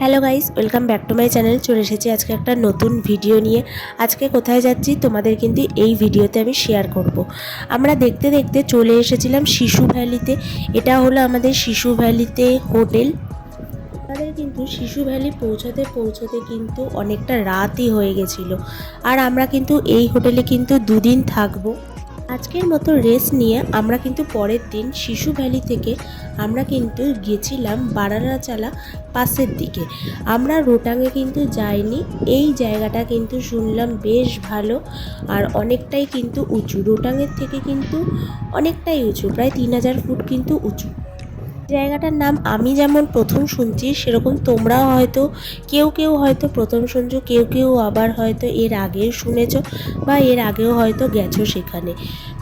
Hello guys, welcome back to my channel. চলে এসেছি আজকে একটা নতুন ভিডিও নিয়ে। আজকে কোথায় যাচ্ছি, তোমাদের কিন্তু এই ভিডিওতে আমি শেয়ার করব। আমরা দেখতে দেখতে চলে এসেছিলাম শিশু ভ্যালিতে। এটা হলো আমাদের শিশু ভ্যালিতে হোটেল। আমাদের কিন্তু শিশু ভ্যালি পৌঁছাতে পৌঁছাতে কিন্তু অনেকটা রাতই হয়ে গেছিল। আর আমরা কিন্তু এই হোটেলে কিন্তু দুদিন থাকব। আজকের মতো রেস্ট নিয়ে আমরা কিন্তু পরের দিন শিশু ভ্যালি থেকে আমরা কিন্তু গেছিলাম বারানাচালা পাশের দিকে। আমরা রোটাঙে কিন্তু যাইনি, এই জায়গাটা কিন্তু শুনলাম বেশ ভালো আর অনেকটাই কিন্তু উঁচু। রোটাঙের থেকে কিন্তু অনেকটাই উঁচু, প্রায় তিন হাজার ফুট কিন্তু উঁচু। জায়গাটার নাম আমি যেমন প্রথম শুনছি, সেরকম তোমরাও হয়তো, কেউ কেউ হয়তো প্রথম শুনছো, কেউ কেউ আবার হয়তো এর আগেও শুনেছো বা এর আগেও হয়তো গেছো সেখানে।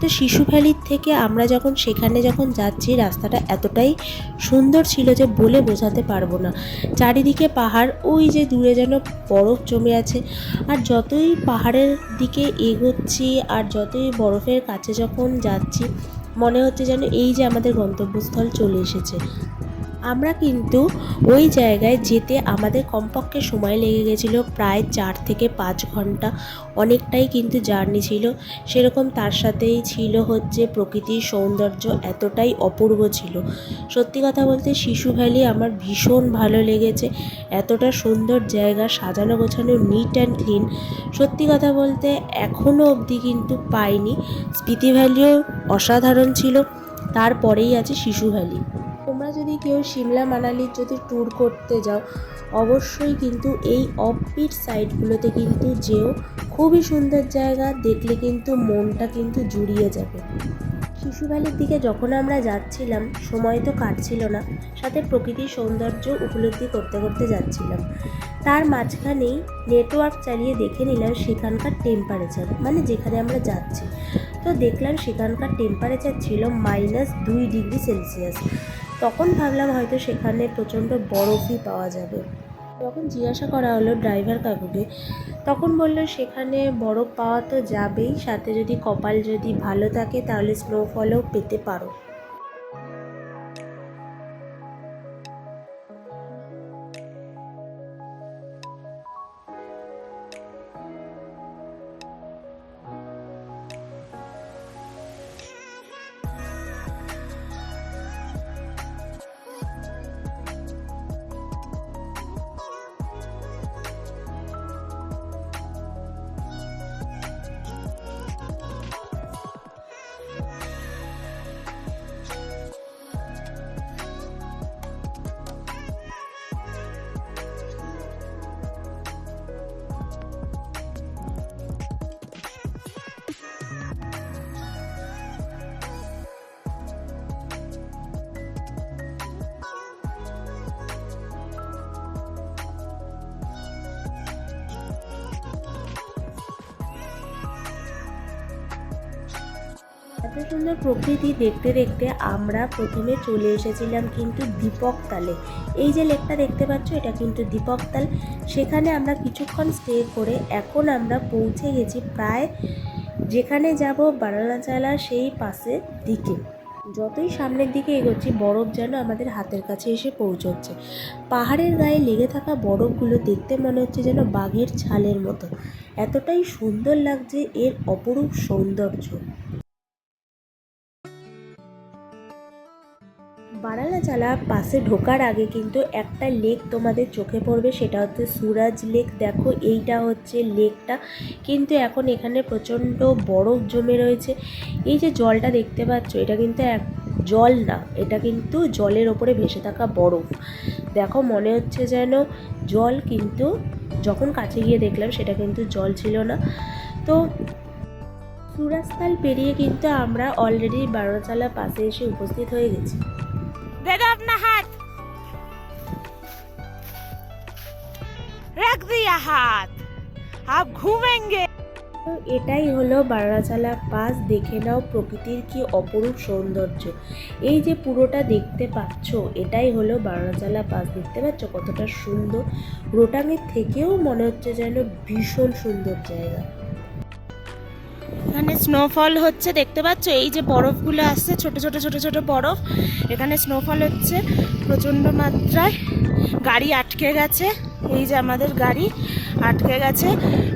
তো শিশু ভ্যালির থেকে আমরা যখন সেখানে যখন যাচ্ছি, রাস্তাটা এতটাই সুন্দর ছিল যে বলে বোঝাতে পারব না। চারিদিকে পাহাড়, ওই যে দূরে যেন বরফ জমে আছে। আর যতই পাহাড়ের দিকে এগোচ্ছি, আর যতই বরফের কাছে যখন যাচ্ছি মনে হচ্ছে যেন এই যে আমাদের গন্তব্যস্থল চলে এসেছে। আমরা কিন্তু ওই জায়গায় যেতে আমাদের কমপক্ষে সময় লেগে গেছিল প্রায় চার থেকে পাঁচ ঘণ্টা। অনেকটাই কিন্তু জার্নি ছিল। সেরকম তার সাথেই ছিল হচ্ছে প্রকৃতির সৌন্দর্য এতটাই অপূর্ব ছিল। সত্যি কথা বলতে শিশু ভ্যালি আমার ভীষণ ভালো লেগেছে। এতটা সুন্দর জায়গা, সাজানো গোছানো নিট অ্যান্ড ক্লিন সত্যি কথা বলতে এখনও অবধি কিন্তু পাইনি। স্পিতি ভ্যালিও অসাধারণ ছিল। তারপরেই আছে শিশু ভ্যালি। কেউ সিমলা মানালির যদি ট্যুর করতে যাও, অবশ্যই কিন্তু এই অফবিট সাইটগুলোতে কিন্তু যেও। খুবই সুন্দর জায়গা, দেখলে কিন্তু মনটা কিন্তু জুড়িয়ে যাবে। শিশু ভ্যালির দিকে যখন আমরা যাচ্ছিলাম, সময় তো কাটছিল না, সাথে প্রকৃতির সৌন্দর্য উপলব্ধি করতে করতে যাচ্ছিলাম। তার মাঝখানেই নেটওয়ার্ক চালিয়ে দেখে নিলাম সেখানকার টেম্পারেচার মানে যেখানে আমরা যাচ্ছি। তো দেখলাম সেখানকার টেম্পারেচার ছিল মাইনাস দুই ডিগ্রি সেলসিয়াস তখন ভাবলাম হয়তো সেখানে প্রচণ্ড বরফই পাওয়া যাবে। যখন জিজ্ঞাসা করা হলো ড্রাইভার কাকুকে, তখন বলল সেখানে বরফ পাওয়া তো যাবেই, সাথে যদি কপাল যদি ভালো থাকে তাহলে স্নোফলও পেতে পারো। এত সুন্দর প্রকৃতি দেখতে দেখতে আমরা প্রথমে চলে এসেছিলাম কিন্তু দীপক তালে এই যে লেকটা দেখতে পাচ্ছ, এটা কিন্তু দীপক তাল সেখানে আমরা কিছুক্ষণ স্টে করে এখন আমরা পৌঁছে গেছি প্রায় যেখানে যাব বারানাচালা সেই পাশের দিকে। যতই সামনের দিকে এগোচ্ছি, বরফ যেন আমাদের হাতের কাছে এসে পৌঁছচ্ছে। পাহাড়ের গায়ে লেগে থাকা বরফগুলো দেখতে মনে হচ্ছে যেন বাঘের ছালের মতো। এতটাই সুন্দর লাগছে এর অপরূপ সৌন্দর্য। বারানাচালা পাশে ঢোকার আগে কিন্তু একটা লেক তোমাদের চোখে পড়বে, সেটা হচ্ছে সুরাজ লেক। দেখো, এইটা হচ্ছে লেকটা। কিন্তু এখন এখানে প্রচণ্ড বরফ জমে রয়েছে। এই যে জলটা দেখতে পাচ্ছ, এটা কিন্তু এক জল না, এটা কিন্তু জলের ওপরে ভেসে থাকা বরফ। দেখো, মনে হচ্ছে যেন জল কিন্তু যখন কাছে গিয়ে দেখলাম, সেটা কিন্তু জল ছিল না। তো সুরাজতাল পেরিয়ে কিন্তু আমরা অলরেডি বারোচালা পাশে এসে উপস্থিত হয়ে গেছি। দে দাও হাত। রাখ দিয়া হাত। আপ ঘুমেঙ্গে। এটাই হলো বারাচালা পাস, দেখে নাও প্রকৃতির কি অপরূপ সৌন্দর্য। এই যে পুরোটা দেখতে পাচ্ছ, এটাই হলো বারাচালা পাস, দেখতে পাচ্ছ কতটা সুন্দর। রোটাঙের থেকেও মনে হচ্ছে যেন ভীষণ সুন্দর জায়গা। এখানে স্নোফল হচ্ছে, দেখতে পাচ্ছ? এই যে বরফগুলো আসছে, ছোট ছোট ছোট ছোট বরফ। এখানে স্নোফল হচ্ছে, প্রচণ্ড মাত্রায়। গাড়ি আটকে গেছে, এই যে আমাদের গাড়ি আটকে গেছে।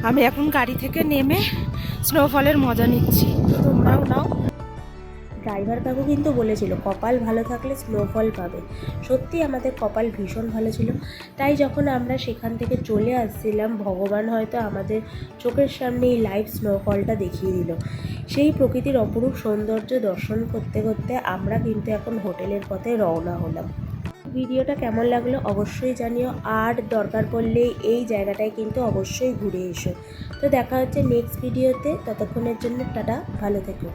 আমি এখন গাড়ি থেকে নেমে স্নোফলের মজা নিচ্ছি। তোমরাও নাও ড্রাইভার কাকু কিন্তু বলেছিল, কপাল ভালো থাকলে স্নোফল পাবে। সত্যি আমাদের কপাল ভীষণ ভালো ছিল। তাই যখন আমরা সেখান থেকে চলে আসছিলাম, ভগবান হয়তো আমাদের চোখের সামনে এই লাইভ স্নোফলটা দেখিয়ে দিল। সেই প্রকৃতির অপরূপ সৌন্দর্য দর্শন করতে করতে আমরা কিন্তু এখন হোটেলের পথে রওনা হলাম। ভিডিওটা কেমন লাগল অবশ্যই জানিও, আর দরকার পড়লে এই জায়গাটায় কিন্তু অবশ্যই ঘুরে এসো। তো দেখা হচ্ছে নেক্সট ভিডিওতে ততক্ষণের জন্য টাটা, ভালো থেকো।